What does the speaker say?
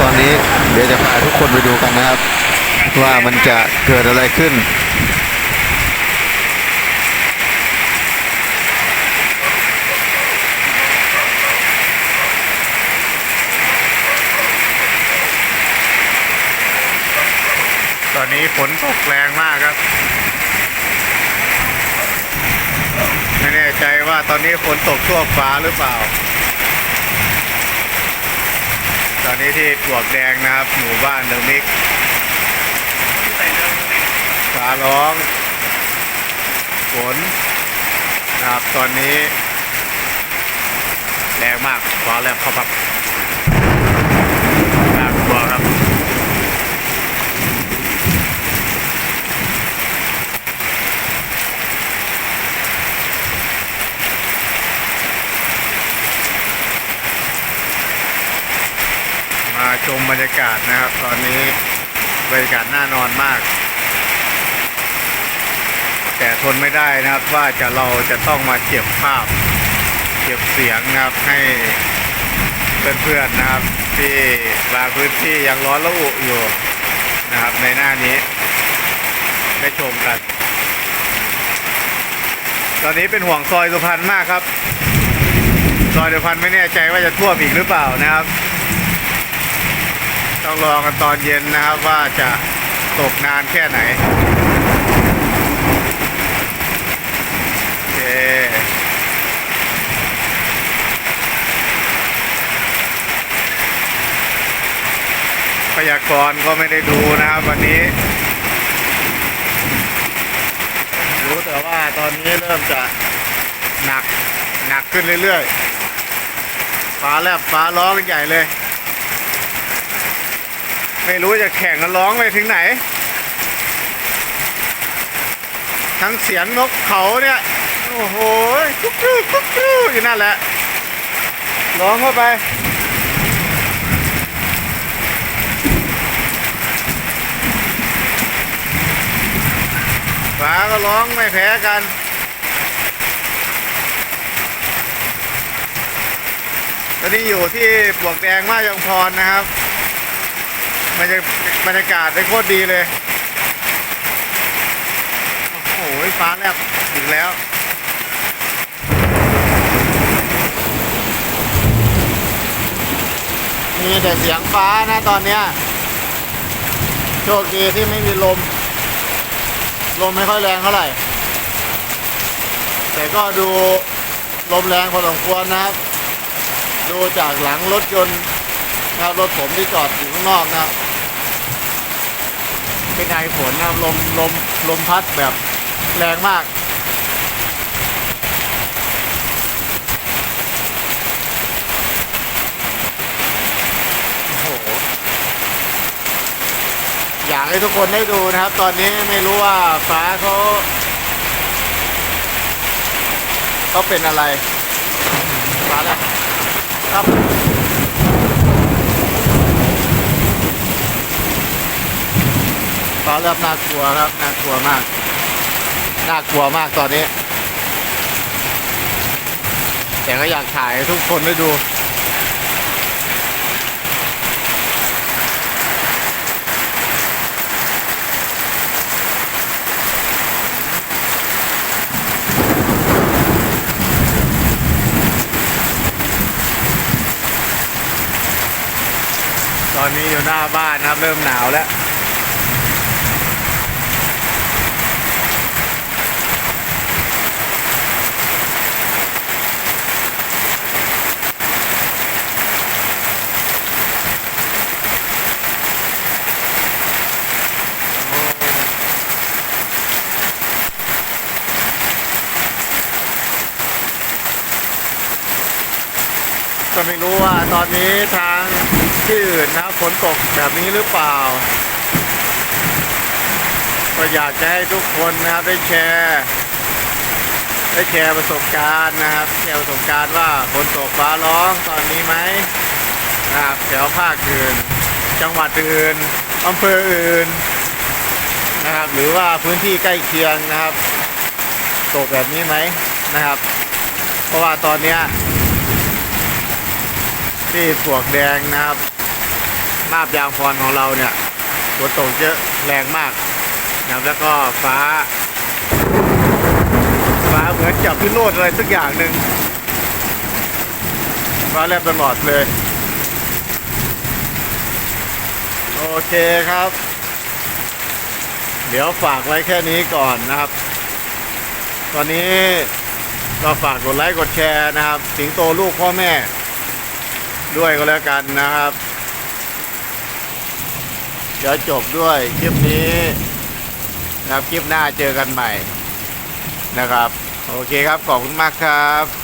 ตอนนี้เดี๋ยวจะพาทุกคนไปดูกันนะครับ ว่ามันจะเกิดอะไรขึ้นตอนนี้ฝนตกแรงมากครับ ไม่แน่ใจว่าตอนนี้ฝนตกทั่วฟ้าหรือเปล่า อนนี้ที่ปลวกแดงนะครับ หมู่บ้านเดอมิกฟ้าร้องฝนนะครับตอนนี้แรงมากฟ้าแลบเขาปับน่ากลัวครับ มา ชมบรรยากาศนะครับ ตอนนี้บรรยากาศน่านอนมาก แต่ทนไม่ได้นะครับว่าจะเราจะต้องมาเก็บภาพ เก็บเสียงนะครับให้เพื่อนๆนะครับ ที่บางพื้นที่ยังร้อนระอุอยู่นะครับ ในหน้านี้ ได้ชมกัน ตอนนี้เป็นห่วงซอยสุพรรณมากครับซอยสุพรรณไม่แน่ใจว่าจะท่วมอีกหรือเปล่านะครับ ต้องรอกันตอนเย็นนะครับว่าจะตกนานแค่ไหนโอเคพยากรณ์ก็ไม่ได้ดูนะครับวันนี้ รู้แต่ว่าตอนนี้เริ่มจะหนักหนักขึ้นเรื่อยๆ ฟ้าแลบฟ้าร้องใหญ่เลย ไม่รู้จะแข่งกันร้องไปถึงไหน ทั้งเสียงนกเขาเนี่ย โอ้โหกุ๊กกรูกุ๊กกรูอยู่นั่นแหละ ร้องเข้าไปฟ้าก็ร้องไม่แพ้กันตอนนี้อยู่ที่ปลวกแดงมายังพรนะครับ บรรยาบรรยากาศได้โคตรดีเลย โอ้โห ฟ้าแลบอีกแล้วมีแต่เสียงฟ้านะตอนเนี้ยโชคดีที่ไม่มีลม ลมไม่ค่อยแรงเท่าไหร่ แต่ก็ดูลมแรงพอสมควรนะครับ ดูจากหลังรถยนต์นะครับรถผมที่จอดอยู่ข้างนอกนะครับ เป็นไอฝนนะครับลมลมลมพัดแบบแรงมาก โอ้โห อยากให้ทุกคนได้ดูนะครับ ตอนนี้ไม่รู้ว่าฟ้าเขาเขาเป็นอะไร ฟ้าแล้วครับ ฟ้าเริ่มน่ากลัวครับน่ากลัวมากน่ากลัวมากตอนนี้ แต่ก็อยากถ่ายให้ทุกคนได้ดูตอนนี้อยู่หน้าบ้านนะครับเริ่มหนาวแล้ว ก็ไม่รู้ว่าตอนนี้ทางที่อื่นนะฝนตกแบบนี้หรือเปล่า ก็อยากจะให้ทุกคนนะครับได้แชร์ได้แชร์ประสบการณ์นะครับแชร์ประสบการณ์ว่าฝนตกฟ้าร้องตอนนี้ไหมนะครับแถวภาคอื่น จังหวัดอื่นอำเภออื่นนะครับ หรือว่าพื้นที่ใกล้เคียงนะครับ ตกแบบนี้ไหมนะครับ เพราะว่าตอนเนี้ย ที่ปวกแดงนะครับมาบยางพรของเราเนี่ยฝนตกเยอะแรงมากนะครับแล้วก็ฟ้า ฟ้าเหมือนจับพิโรธอะไรสักอย่างหนึ่งฟ้าแลบตลอดเลย โอเคครับ เดี๋ยวฝากไว้แค่นี้ก่อนนะครับ ตอนนี้ก็ฝากกดไลค์กดแชร์นะครับ สิงโตลูกพ่อแม่ ด้วยก็แล้วกันนะครับ เดี๋ยวจบด้วยคลิปนี้นะครับคลิปหน้าเจอกันใหม่นะครับ โอเคครับ ขอบคุณมากครับ